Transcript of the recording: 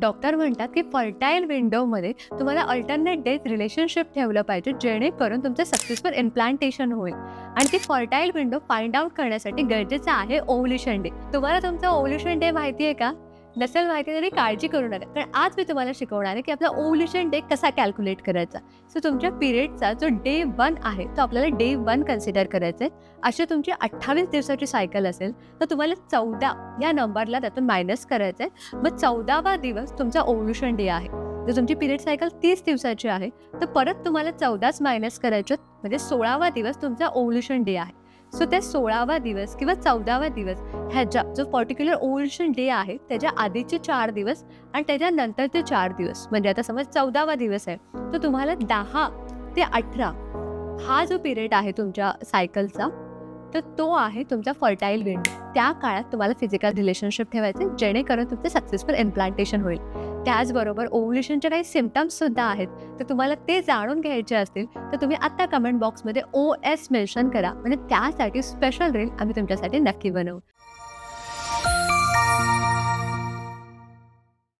Doctor म्हणतात की fertile विंडोमध्ये तुम्हाला अल्टरनेट डेज रिलेशनशिप ठेवलं पाहिजे जेणेकरून तुमचं सक्सेसफुल इम्प्लांटेशन होईल. आणि ती फर्टाईल विंडो फाइंड आउट करण्यासाठी गरजेचं आहे ओव्हल्युशन डे तुम्हाला तुमचं ओव्हल्युशन डे माहिती आहे का? नसेल माहिती तरी काळजी करू नका. कारण आज मी तुम्हाला शिकवणार आहे की आपला ओव्हल्युशन डे कसा कॅल्क्युलेट करायचा. सो तुमच्या पिरियडचा जो डे वन आहे तो आपल्याला डे वन कन्सिडर करायचा आहे. अशी तुमची अठ्ठावीस दिवसाची सायकल असेल तर तुम्हाला चौदा या नंबरला त्यातून मायनस करायचं आहे. मग चौदावा दिवस तुमचा ओव्हल्युशन डे आहे. जर तुमची पिरियड सायकल तीस दिवसाची आहे तर परत तुम्हाला चौदाच मायनस करायचे आहेत. म्हणजे सोळावा दिवस तुमचा ओव्हल्युशन डे आहे. सो त्या सोळावा दिवस किंवा चौदावा दिवस ह्याच्या जो पर्टिक्युलर ओल्शन डे आहे त्याच्या आधीचे चार दिवस आणि त्याच्यानंतरचे चार दिवस. म्हणजे आता समज चौदावा दिवस आहे तर तुम्हाला दहा ते अठरा हा जो पिरियड आहे तुमच्या सायकलचा तर तो आहे तुमचा फर्टाईल विंडो त्या काळात तुम्हाला फिजिकल रिलेशनशिप ठेवायचे जेणेकरून तुमचं सक्सेसफुल इम्प्लांटेशन होईल. त्याचबरोबर ओव्हल्युशनचे काही सिमटम्स सुद्धा आहेत. तर तुम्हाला ते जाणून घ्यायचे असतील तर तुम्ही आत्ता कमेंट बॉक्समध्ये ओ एस मेन्शन करा. म्हणजे त्यासाठी स्पेशल रील आम्ही तुमच्यासाठी नक्की बनवू.